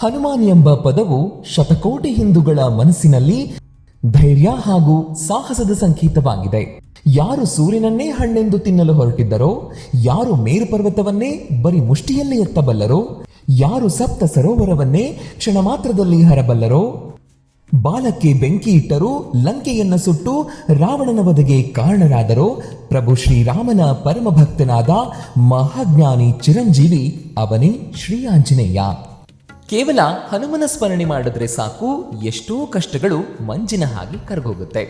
ಹನುಮಾನ್ ಎಂಬ ಪದವು ಶತಕೋಟಿ ಹಿಂದೂಗಳ ಮನಸ್ಸಿನಲ್ಲಿ ಧೈರ್ಯ ಹಾಗೂ ಸಾಹಸದ ಸಂಕೇತವಾಗಿದೆ. ಯಾರು ಸೂರ್ಯನನ್ನೇ ಹಣ್ಣೆಂದು ತಿನ್ನಲು ಹೊರಟಿದ್ದರೋ, ಯಾರು ಮೇರು ಪರ್ವತವನ್ನೇ ಬರೀ ಮುಷ್ಟಿಯಲ್ಲಿ ಎತ್ತಬಲ್ಲರೋ, ಯಾರು ಸಪ್ತ ಸರೋವರವನ್ನೇ ಕ್ಷಣ ಮಾತ್ರದಲ್ಲಿ ಹರಬಲ್ಲರೋ, ಬಾಲಕ್ಕೆ ಬೆಂಕಿ ಇಟ್ಟರೂ, ಲಂಕೆಯನ್ನ ಸುಟ್ಟು ರಾವಣನ ವಧೆಗೆ ಕಾರಣರಾದರೋ, ಪ್ರಭು ಶ್ರೀರಾಮನ ಪರಮ ಭಕ್ತನಾದ ಮಹಾಜ್ಞಾನಿ ಚಿರಂಜೀವಿ ಅವನೇ ಶ್ರೀ ಆಂಜನೇಯ. ಕೇವಲ ಹನುಮನ ಸ್ಮರಣೆ ಮಾಡಿದ್ರೆ ಸಾಕು, ಎಷ್ಟೋ ಕಷ್ಟಗಳು ಮಂಜಿನ ಹಾಗೆ ಕರಗೋಗುತ್ತೆ.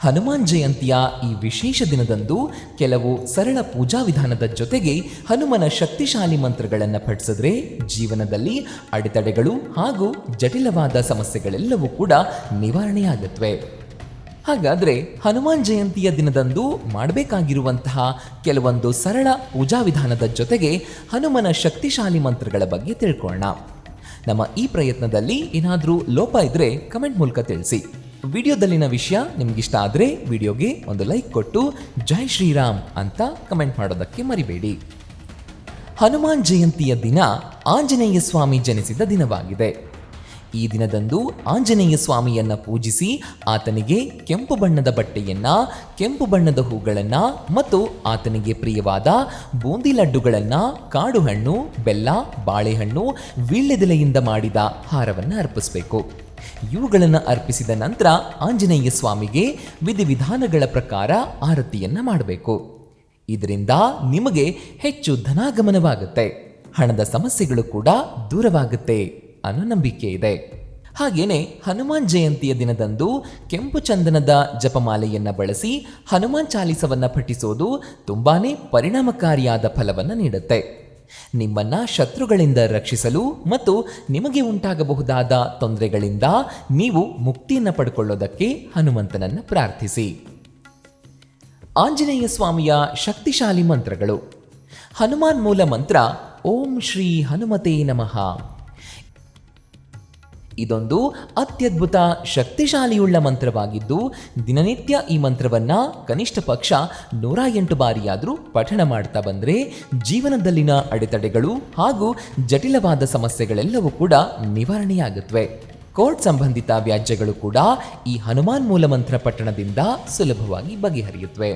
ಹನುಮಾನ್ ಜಯಂತಿಯ ಈ ವಿಶೇಷ ದಿನದಂದು ಕೆಲವು ಸರಳ ಪೂಜಾ ವಿಧಾನದ ಜೊತೆಗೆ ಹನುಮನ ಶಕ್ತಿಶಾಲಿ ಮಂತ್ರಗಳನ್ನು ಪಠಿಸಿದ್ರೆ ಜೀವನದಲ್ಲಿ ಅಡೆತಡೆಗಳು ಹಾಗೂ ಜಟಿಲವಾದ ಸಮಸ್ಯೆಗಳೆಲ್ಲವೂ ಕೂಡ ನಿವಾರಣೆಯಾಗುತ್ತವೆ ಹಾಗಾದರೆ ಹನುಮಾನ್ ಜಯಂತಿಯ ದಿನದಂದು ಮಾಡಬೇಕಾಗಿರುವಂತಹ ಕೆಲವೊಂದು ಸರಳ ಪೂಜಾ ವಿಧಾನದ ಜೊತೆಗೆ ಹನುಮನ ಶಕ್ತಿಶಾಲಿ ಮಂತ್ರಗಳ ಬಗ್ಗೆ ತಿಳ್ಕೊಳ್ಳೋಣ ನಮ್ಮ ಈ ಪ್ರಯತ್ನದಲ್ಲಿ ಏನಾದರೂ ಲೋಪ ಇದ್ರೆ ಕಮೆಂಟ್ ಮೂಲಕ ತಿಳಿಸಿ. ವಿಡಿಯೋದಲ್ಲಿನ ವಿಷಯ ನಿಮ್ಗಿಷ್ಟ ಆದರೆ ವಿಡಿಯೋಗೆ ಒಂದು ಲೈಕ್ ಕೊಟ್ಟು ಜೈ ಶ್ರೀರಾಮ್ ಅಂತ ಕಮೆಂಟ್ ಮಾಡೋದಕ್ಕೆ ಮರಿಬೇಡಿ. ಹನುಮಾನ್ ಜಯಂತಿಯ ದಿನ ಆಂಜನೇಯ ಸ್ವಾಮಿ ಜನಿಸಿದ ದಿನವಾಗಿದೆ. ಈ ದಿನದಂದು ಆಂಜನೇಯ ಸ್ವಾಮಿಯನ್ನ ಪೂಜಿಸಿ ಆತನಿಗೆ ಕೆಂಪು ಬಣ್ಣದ ಬಟ್ಟೆಯನ್ನ, ಕೆಂಪು ಬಣ್ಣದ ಹೂಗಳನ್ನ ಮತ್ತು ಆತನಿಗೆ ಪ್ರಿಯವಾದ ಬೂಂದಿ ಲಡ್ಡುಗಳನ್ನ ಕಾಡು ಹಣ್ಣು ಬೆಲ್ಲ, ಬಾಳೆಹಣ್ಣು ವೀಳ್ಯದೆಲೆಯಿಂದ ಮಾಡಿದ ಹಾರವನ್ನು ಅರ್ಪಿಸಬೇಕು. ಇವುಗಳನ್ನು ಅರ್ಪಿಸಿದ ನಂತರ ಆಂಜನೇಯ ಸ್ವಾಮಿಗೆ ವಿಧಿವಿಧಾನಗಳ ಪ್ರಕಾರ ಆರತಿಯನ್ನ ಮಾಡಬೇಕು. ಇದರಿಂದ ನಿಮಗೆ ಹೆಚ್ಚು ಧನಾಗಮನವಾಗುತ್ತೆ. ಹಣದ ಸಮಸ್ಯೆಗಳು ಕೂಡ ದೂರವಾಗುತ್ತೆ. ಅನ್ನೋ ನಂಬಿಕೆ ಇದೆ. ಹಾಗೇನೆ ಹನುಮಾನ್ ಜಯಂತಿಯ ದಿನದಂದು ಕೆಂಪು ಚಂದನದ ಜಪಮಾಲೆಯನ್ನು ಬಳಸಿ ಹನುಮಾನ್ ಚಾಲಿಸವನ್ನು ಪಠಿಸೋದು ತುಂಬಾನೇ ಪರಿಣಾಮಕಾರಿಯಾದ ಫಲವನ್ನು ನೀಡುತ್ತೆ. ನಿಮ್ಮನ್ನ ಶತ್ರುಗಳಿಂದ ರಕ್ಷಿಸಲು ಮತ್ತು ನಿಮಗೆ ಉಂಟಾಗಬಹುದಾದ ತೊಂದರೆಗಳಿಂದ ನೀವು ಮುಕ್ತಿಯನ್ನು ಪಡ್ಕೊಳ್ಳೋದಕ್ಕೆ ಹನುಮಂತನನ್ನು ಪ್ರಾರ್ಥಿಸಿ. ಆಂಜನೇಯ ಸ್ವಾಮಿಯ ಶಕ್ತಿಶಾಲಿ ಮಂತ್ರಗಳು. ಹನುಮಾನ್ ಮೂಲ ಮಂತ್ರ ಓಂ ಶ್ರೀ ಹನುಮತೇ ನಮಃ. ಇದೊಂದು ಅತ್ಯದ್ಭುತ, ಶಕ್ತಿಶಾಲಿಯುಳ್ಳ ಮಂತ್ರವಾಗಿದ್ದು, ದಿನನಿತ್ಯ ಈ ಮಂತ್ರವನ್ನ ಕನಿಷ್ಠ ಪಕ್ಷ ನೂರ ಎಂಟು ಬಾರಿಯಾದರೂ ಪಠಣ ಮಾಡ್ತಾ ಬಂದರೆ ಜೀವನದಲ್ಲಿನ ಅಡೆತಡೆಗಳು ಹಾಗೂ ಜಟಿಲವಾದ ಸಮಸ್ಯೆಗಳೆಲ್ಲವೂ ಕೂಡ ನಿವಾರಣೆಯಾಗುತ್ತವೆ ಕೋರ್ಟ್ ಸಂಬಂಧಿತ ವ್ಯಾಜ್ಯಗಳು ಕೂಡ ಈ ಹನುಮಾನ್ ಮೂಲ ಮಂತ್ರ ಪಠಣದಿಂದ ಸುಲಭವಾಗಿ ಬಗೆಹರಿಯುತ್ತವೆ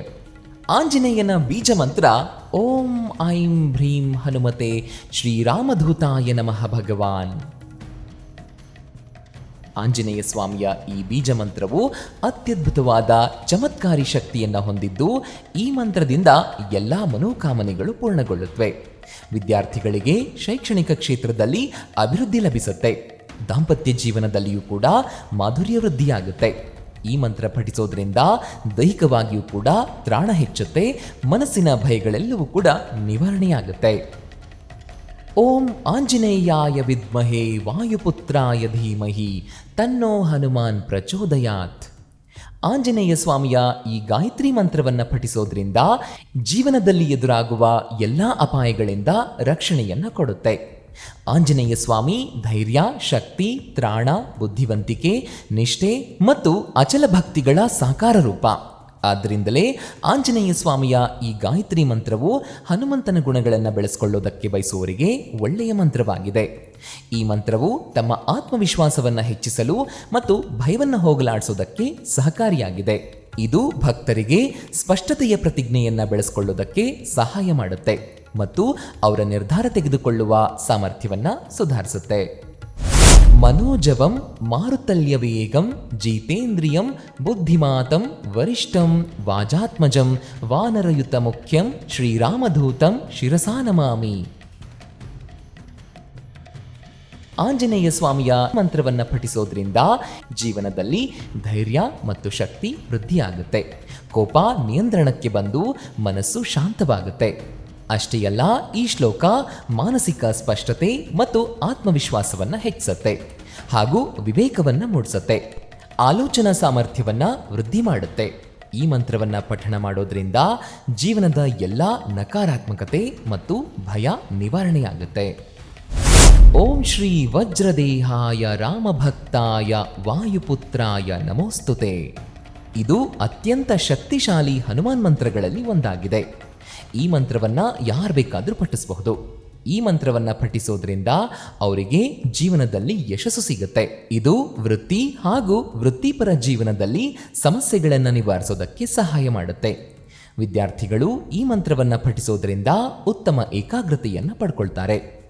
ಆಂಜನೇಯನ ಬೀಜ ಮಂತ್ರ, ಓಂ ಐಂ ಭ್ರೀಂ ಹನುಮತೆ ಶ್ರೀರಾಮಧೂತಾಯ ನಮಃ ಭಗವಾನ್. ಆಂಜನೇಯ ಸ್ವಾಮಿಯ ಈ ಬೀಜ ಮಂತ್ರವು ಅತ್ಯದ್ಭುತವಾದ ಚಮತ್ಕಾರಿ ಶಕ್ತಿಯನ್ನು ಹೊಂದಿದ್ದು, ಈ ಮಂತ್ರದಿಂದ ಎಲ್ಲ ಮನೋಕಾಮನೆಗಳು ಪೂರ್ಣಗೊಳ್ಳುತ್ತವೆ. ವಿದ್ಯಾರ್ಥಿಗಳಿಗೆ ಶೈಕ್ಷಣಿಕ ಕ್ಷೇತ್ರದಲ್ಲಿ ಅಭಿವೃದ್ಧಿ ಲಭಿಸುತ್ತೆ. ದಾಂಪತ್ಯ ಜೀವನದಲ್ಲಿಯೂ ಕೂಡ ಮಾಧುರ್ಯ ವೃದ್ಧಿಯಾಗುತ್ತೆ. ಈ ಮಂತ್ರ ಪಠಿಸೋದ್ರಿಂದ ದೈಹಿಕವಾಗಿಯೂ ಕೂಡ ತ್ರಾಣ ಹೆಚ್ಚುತ್ತೆ, ಮನಸ್ಸಿನ ಭಯಗಳೆಲ್ಲವೂ ಕೂಡ ನಿವಾರಣೆಯಾಗುತ್ತೆ. ಓಂ ಆಂಜನೇಯಾಯ ವಿದ್ಮಹೇ ವಾಯುಪುತ್ರಾಯ ಧೀಮಹಿ, ತನ್ನೋ ಹನುಮಾನ್ ಪ್ರಚೋದಯಾತ್. ಆಂಜನೇಯ ಸ್ವಾಮಿಯ ಈ ಗಾಯತ್ರಿ ಮಂತ್ರವನ್ನು ಪಠಿಸೋದ್ರಿಂದ ಜೀವನದಲ್ಲಿ ಎದುರಾಗುವ ಎಲ್ಲ ಅಪಾಯಗಳಿಂದ ರಕ್ಷಣೆಯನ್ನು ಕೊಡುತ್ತೆ. ಆಂಜನೇಯ ಸ್ವಾಮಿ ಧೈರ್ಯ, ಶಕ್ತಿ, ತ್ರಾಣ, ಬುದ್ಧಿವಂತಿಕೆ, ನಿಷ್ಠೆ ಮತ್ತು ಅಚಲ ಭಕ್ತಿಗಳ ಸಾಕಾರ ರೂಪ. ಆದ್ದರಿಂದಲೇ ಆಂಜನೇಯ ಸ್ವಾಮಿಯ ಈ ಗಾಯತ್ರಿ ಮಂತ್ರವು ಹನುಮಂತನ ಗುಣಗಳನ್ನು ಬೆಳೆಸಿಕೊಳ್ಳೋದಕ್ಕೆ ಬಯಸುವವರಿಗೆ ಒಳ್ಳೆಯ ಮಂತ್ರವಾಗಿದೆ. ಈ ಮಂತ್ರವು ತಮ್ಮ ಆತ್ಮವಿಶ್ವಾಸವನ್ನು ಹೆಚ್ಚಿಸಲು ಮತ್ತು ಭಯವನ್ನು ಹೋಗಲಾಡಿಸೋದಕ್ಕೆ ಸಹಕಾರಿಯಾಗಿದೆ. ಇದು ಭಕ್ತರಿಗೆ ಸ್ಪಷ್ಟತೆಯ ಪ್ರತಿಜ್ಞೆಯನ್ನು ಬೆಳೆಸಿಕೊಳ್ಳೋದಕ್ಕೆ ಸಹಾಯ ಮಾಡುತ್ತೆ ಮತ್ತು ಅವರ ನಿರ್ಧಾರ ತೆಗೆದುಕೊಳ್ಳುವ ಸಾಮರ್ಥ್ಯವನ್ನು ಸುಧಾರಿಸುತ್ತೆ. ಮನೋಜವಂ ಮಾರುತಲ್ಯವೇಗಂ ಜಿತೇಂದ್ರಿಯಂ ಬುದ್ಧಿಮಾತಂ ವರಿಷ್ಠಂ ವಾಜಾತ್ಮಜಂ ವಾನರಯುತ ಮುಖ್ಯಂ ಶ್ರೀರಾಮಧೂತಂ ಶಿರಸಾನಮಾಮಿ ಆಂಜನೇಯ ಸ್ವಾಮಿಯ ಮಂತ್ರವನ್ನ ಪಠಿಸೋದ್ರಿಂದ ಜೀವನದಲ್ಲಿ ಧೈರ್ಯ ಮತ್ತು ಶಕ್ತಿ ವೃದ್ಧಿಯಾಗುತ್ತೆ. ಕೋಪ ನಿಯಂತ್ರಣಕ್ಕೆ ಬಂದು ಮನಸ್ಸು ಶಾಂತವಾಗುತ್ತೆ. ಅಷ್ಟೇ ಅಲ್ಲ ಈ ಶ್ಲೋಕ ಮಾನಸಿಕ ಸ್ಪಷ್ಟತೆ ಮತ್ತು ಆತ್ಮವಿಶ್ವಾಸವನ್ನು ಹೆಚ್ಚಿಸುತ್ತೆ ಹಾಗೂ ವಿವೇಕವನ್ನು ಮೂಡಿಸುತ್ತೆ. ಆಲೋಚನಾ ಸಾಮರ್ಥ್ಯವನ್ನು ವೃದ್ಧಿ ಮಾಡುತ್ತೆ. ಈ ಮಂತ್ರವನ್ನು ಪಠಣ ಮಾಡೋದ್ರಿಂದ ಜೀವನದ ಎಲ್ಲ ನಕಾರಾತ್ಮಕತೆ ಮತ್ತು ಭಯ ನಿವಾರಣೆಯಾಗುತ್ತೆ. ಓಂ ಶ್ರೀ ವಜ್ರದೇಹಾಯ ರಾಮಭಕ್ತಾಯ ವಾಯುಪುತ್ರಾಯ ನಮೋಸ್ತುತೆ. ಇದು ಅತ್ಯಂತ ಶಕ್ತಿಶಾಲಿ ಹನುಮಾನ್ ಮಂತ್ರಗಳಲ್ಲಿ ಒಂದಾಗಿದೆ. ಈ ಮಂತ್ರವನ್ನ ಯಾರು ಬೇಕಾದರೂ ಪಠಿಸಬಹುದು. ಈ ಮಂತ್ರವನ್ನ ಪಠಿಸೋದ್ರಿಂದ ಅವರಿಗೆ ಜೀವನದಲ್ಲಿ ಯಶಸ್ಸು ಸಿಗುತ್ತೆ. ಇದು ವೃತ್ತಿ ಹಾಗೂ ವೃತ್ತಿಪರ ಜೀವನದಲ್ಲಿ ಸಮಸ್ಯೆಗಳನ್ನು ನಿವಾರಿಸೋದಕ್ಕೆ ಸಹಾಯ ಮಾಡುತ್ತೆ. ವಿದ್ಯಾರ್ಥಿಗಳು ಈ ಮಂತ್ರವನ್ನ ಪಠಿಸೋದ್ರಿಂದ ಉತ್ತಮ ಏಕಾಗ್ರತೆಯನ್ನು ಪಡ್ಕೊಳ್ತಾರೆ.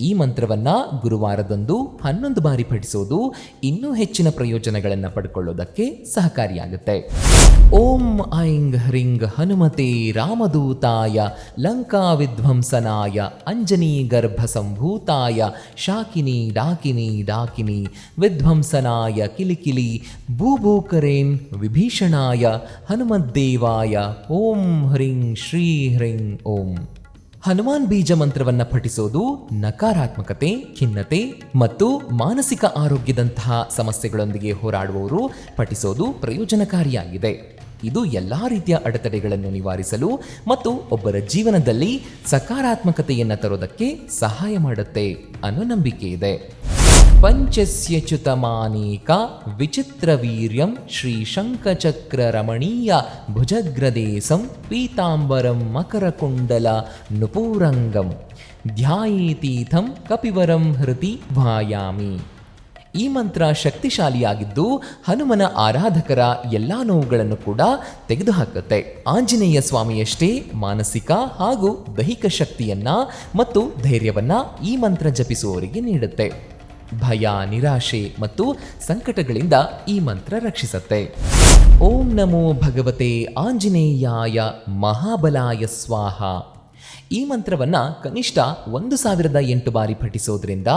ಈ ಮಂತ್ರವನ್ನು ಗುರುವಾರದಂದು ಹನ್ನೊಂದು ಬಾರಿ ಪಠಿಸೋದು ಇನ್ನೂ ಹೆಚ್ಚಿನ ಪ್ರಯೋಜನಗಳನ್ನು ಪಡ್ಕೊಳ್ಳೋದಕ್ಕೆ ಸಹಕಾರಿಯಾಗುತ್ತೆ. ಓಂ ಐಂಗ್ ಹ್ರಿಂಗ್ ಹನುಮತೆ ರಾಮದೂತಾಯ ಲಂಕಾ ವಿಧ್ವಂಸನಾಯ ಅಂಜನಿ ಗರ್ಭ ಸಂಭೂತಾಯ ಶಾಕಿನಿ ಡಾಕಿನಿ ಡಾಕಿನಿ ವಿಧ್ವಂಸನಾಯ ಕಿಲಿಕಿಲಿ ಭೂಭೂಕರೇನ್ ವಿಭೀಷಣಾಯ ಹನುಮದ್ದೇವಾಯ ಓಂ ಹ್ರಿಂ ಶ್ರೀ ಹ್ರಿಂ ಓಂ. ಹನುಮಾನ್ ಬೀಜ ಮಂತ್ರವನ್ನ ಪಠಿಸೋದು ನಕಾರಾತ್ಮಕತೆ, ಖಿನ್ನತೆ ಮತ್ತು ಮಾನಸಿಕ ಆರೋಗ್ಯದಂತಹ ಸಮಸ್ಯೆಗಳೊಂದಿಗೆ ಹೋರಾಡುವವರು ಪಠಿಸೋದು ಪ್ರಯೋಜನಕಾರಿಯಾಗಿದೆ. ಇದು ಎಲ್ಲಾ ರೀತಿಯ ಅಡೆತಡೆಗಳನ್ನು ನಿವಾರಿಸಲು ಮತ್ತು ಒಬ್ಬರ ಜೀವನದಲ್ಲಿ ಸಕಾರಾತ್ಮಕತೆಯನ್ನು ತರೋದಕ್ಕೆ ಸಹಾಯ ಮಾಡುತ್ತೆ ಅನ್ನೋ ನಂಬಿಕೆ ಇದೆ. ಪಂಚಸ್ಯ ಚ್ಯುತಮಾನೇಕ ವಿಚಿತ್ರ ವೀರ್ಯಂ ಶ್ರೀ ಶಂಖಚಕ್ರ ರಮಣೀಯ ಭುಜಗ್ರದೇಶಂ ಪೀತಾಂಬರಂ ಮಕರಕುಂಡಲ ನುಪೂರಂಗಂ ಧ್ಯಾಯೇತೀಥಂ ಕಪಿವರಂ ಹೃತಿ ಭಾಯಾಮಿ ಈ ಮಂತ್ರ ಶಕ್ತಿಶಾಲಿಯಾಗಿದ್ದು ಹನುಮನ ಆರಾಧಕರ ಎಲ್ಲ ನೋವುಗಳನ್ನು ಕೂಡ ತೆಗೆದುಹಾಕುತ್ತೆ. ಆಂಜನೇಯ ಸ್ವಾಮಿಯಷ್ಟೇ ಮಾನಸಿಕ ಹಾಗೂ ದೈಹಿಕ ಶಕ್ತಿಯನ್ನ ಮತ್ತು ಧೈರ್ಯವನ್ನ ಈ ಮಂತ್ರ ಜಪಿಸುವವರಿಗೆ ನೀಡುತ್ತೆ. ಭಯ, ನಿರಾಶೆ ಮತ್ತು ಸಂಕಟಗಳಿಂದ ಈ ಮಂತ್ರ ರಕ್ಷಿಸುತ್ತೆ. ಓಂ ನಮೋ ಭಗವತೆ ಆಂಜನೇಯಾಯ ಮಹಾಬಲಾಯ ಸ್ವಾಹ. ಈ ಮಂತ್ರವನ್ನ ಕನಿಷ್ಠ ಒಂದು ಸಾವಿರದ ಎಂಟು ಬಾರಿ ಪಠಿಸೋದ್ರಿಂದ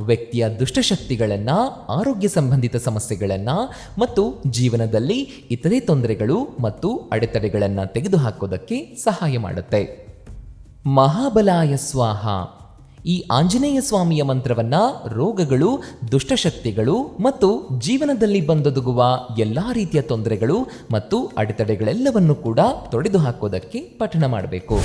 ವ್ಯಕ್ತಿಯ ದುಷ್ಟಶಕ್ತಿಗಳನ್ನು, ಆರೋಗ್ಯ ಸಂಬಂಧಿತ ಸಮಸ್ಯೆಗಳನ್ನು ಮತ್ತು ಜೀವನದಲ್ಲಿ ಇತರೆ ತೊಂದರೆಗಳು ಮತ್ತು ಅಡೆತಡೆಗಳನ್ನು ತೆಗೆದುಹಾಕೋದಕ್ಕೆ ಸಹಾಯ ಮಾಡುತ್ತೆ. ಮಹಾಬಲಾಯ ಸ್ವಾಹ. ಈ ಆಂಜನೇಯ ಸ್ವಾಮಿಯ ಮಂತ್ರವನ್ನ ರೋಗಗಳು, ದುಷ್ಟಶಕ್ತಿಗಳು ಮತ್ತು ಜೀವನದಲ್ಲಿ ಬಂದೊದಗುವ ಎಲ್ಲ ರೀತಿಯ ತೊಂದರೆಗಳು ಮತ್ತು ಅಡೆತಡೆಗಳೆಲ್ಲವನ್ನು ಕೂಡ ತೊಡೆದು ಹಾಕೋದಕ್ಕೆ ಪಠಣ ಮಾಡಬೇಕು.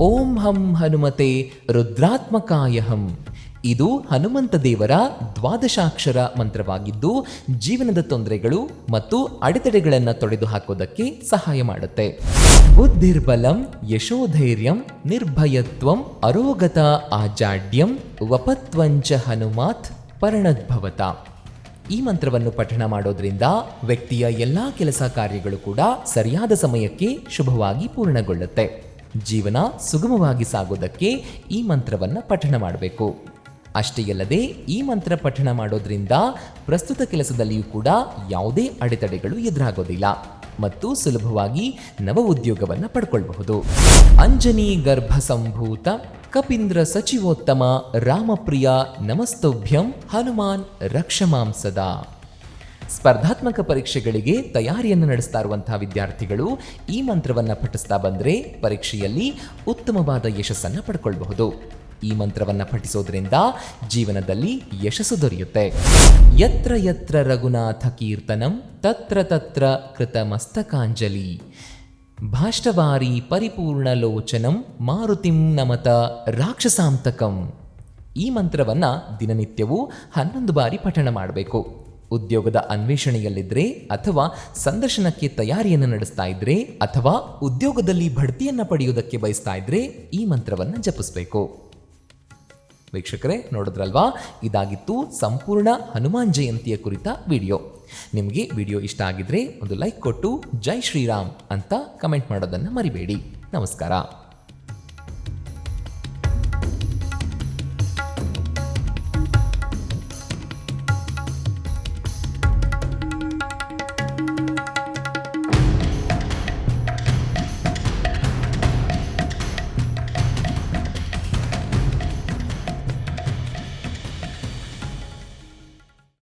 ಓಂ ಹಂ ಹನುಮತೆ ರುದ್ರಾತ್ಮಕಾಯ ಹಂ ಇದು ಹನುಮಂತ ದೇವರ ದ್ವಾದಶಾಕ್ಷರ ಮಂತ್ರವಾಗಿದ್ದು, ಜೀವನದ ತೊಂದರೆಗಳು ಮತ್ತು ಅಡೆತಡೆಗಳನ್ನು ತೊಡೆದು ಹಾಕೋದಕ್ಕೆ ಸಹಾಯ ಮಾಡುತ್ತೆ. ಬುದ್ಧಿರ್ಬಲಂ, ಯಶೋಧೈರ್ಯಂ, ನಿರ್ಭಯತ್ವಂ, ಅರೋಗತ ಆಜಾಡ್ಯಂ ವಪತ್ವಂಚ ಹನುಮಾತ್ ಪರ್ಣದ್ಭವತ. ಈ ಮಂತ್ರವನ್ನು ಪಠಣ ಮಾಡೋದ್ರಿಂದ ವ್ಯಕ್ತಿಯ ಎಲ್ಲಾ ಕೆಲಸ ಕಾರ್ಯಗಳು ಕೂಡ ಸರಿಯಾದ ಸಮಯಕ್ಕೆ ಶುಭವಾಗಿ ಪೂರ್ಣಗೊಳ್ಳುತ್ತೆ. ಜೀವನ ಸುಗಮವಾಗಿ ಸಾಗೋದಕ್ಕೆ ಈ ಮಂತ್ರವನ್ನು ಪಠಣ ಮಾಡಬೇಕು. ಅಷ್ಟೇ ಅಲ್ಲದೆ ಈ ಮಂತ್ರ ಪಠಣ ಮಾಡೋದ್ರಿಂದ ಪ್ರಸ್ತುತ ಕೆಲಸದಲ್ಲಿಯೂ ಕೂಡ ಯಾವುದೇ ಅಡೆತಡೆಗಳು ಎದುರಾಗೋದಿಲ್ಲ ಮತ್ತು ಸುಲಭವಾಗಿ ನವ ಉದ್ಯೋಗವನ್ನು ಪಡ್ಕೊಳ್ಬಹುದು. ಅಂಜನಿ ಗರ್ಭ ಸಂಭೂತ, ಕಪೀಂದ್ರ ಸಚಿವೋತ್ತಮ, ರಾಮಪ್ರಿಯ ನಮಸ್ತೋಭ್ಯಂ, ಹನುಮಾನ್ ರಕ್ಷಮಾಂ ಸದಾ ಸ್ಪರ್ಧಾತ್ಮಕ ಪರೀಕ್ಷೆಗಳಿಗೆ ತಯಾರಿಯನ್ನು ನಡೆಸ್ತಾ ಇರುವಂತಹ ವಿದ್ಯಾರ್ಥಿಗಳು ಈ ಮಂತ್ರವನ್ನು ಪಠಿಸ್ತಾ ಬಂದರೆ ಪರೀಕ್ಷೆಯಲ್ಲಿ ಉತ್ತಮವಾದ ಯಶಸ್ಸನ್ನು ಪಡ್ಕೊಳ್ಬಹುದು. ಈ ಮಂತ್ರವನ್ನು ಪಠಿಸೋದ್ರಿಂದ ಜೀವನದಲ್ಲಿ ಯಶಸ್ಸು ದೊರೆಯುತ್ತೆ. ಯತ್ರ ಯತ್ರ ರಘುನಾಥ ಕೀರ್ತನಂ ತತ್ರ ತತ್ರ ಕೃತಮಸ್ತಕಾಂಜಲಿ. ಭಾಷ್ಟವಾರಿ ಪರಿಪೂರ್ಣಲೋಚನಂ ಮಾರುತಿಂ ನಮತ ರಾಕ್ಷಸಾಂತಕಂ. ಈ ಮಂತ್ರವನ್ನು ದಿನನಿತ್ಯವೂ ಹನ್ನೊಂದು ಬಾರಿ ಪಠಣ ಮಾಡಬೇಕು. ಉದ್ಯೋಗದ ಅನ್ವೇಷಣೆಯಲ್ಲಿದ್ದರೆ ಅಥವಾ ಸಂದರ್ಶನಕ್ಕೆ ತಯಾರಿಯನ್ನು ನಡೆಸ್ತಾ ಇದ್ರೆ ಅಥವಾ ಉದ್ಯೋಗದಲ್ಲಿ ಬಡ್ತಿಯನ್ನು ಪಡೆಯುವುದಕ್ಕೆ ಬಯಸ್ತಾ ಇದ್ರೆ ಈ ಮಂತ್ರವನ್ನು ಜಪಿಸಬೇಕು. ವೀಕ್ಷಕರೇ, ನೋಡಿದ್ರಲ್ವಾ? ಇದಾಗಿತ್ತು ಸಂಪೂರ್ಣ ಹನುಮಾನ್ ಜಯಂತಿಯ ಕುರಿತ ವಿಡಿಯೋ. ನಿಮಗೆ ವಿಡಿಯೋ ಇಷ್ಟ ಆಗಿದ್ರೆ ಒಂದು ಲೈಕ್ ಕೊಟ್ಟು ಜೈ ಶ್ರೀರಾಮ್ ಅಂತ ಕಮೆಂಟ್ ಮಾಡೋದನ್ನು ಮರಿಬೇಡಿ. ನಮಸ್ಕಾರ.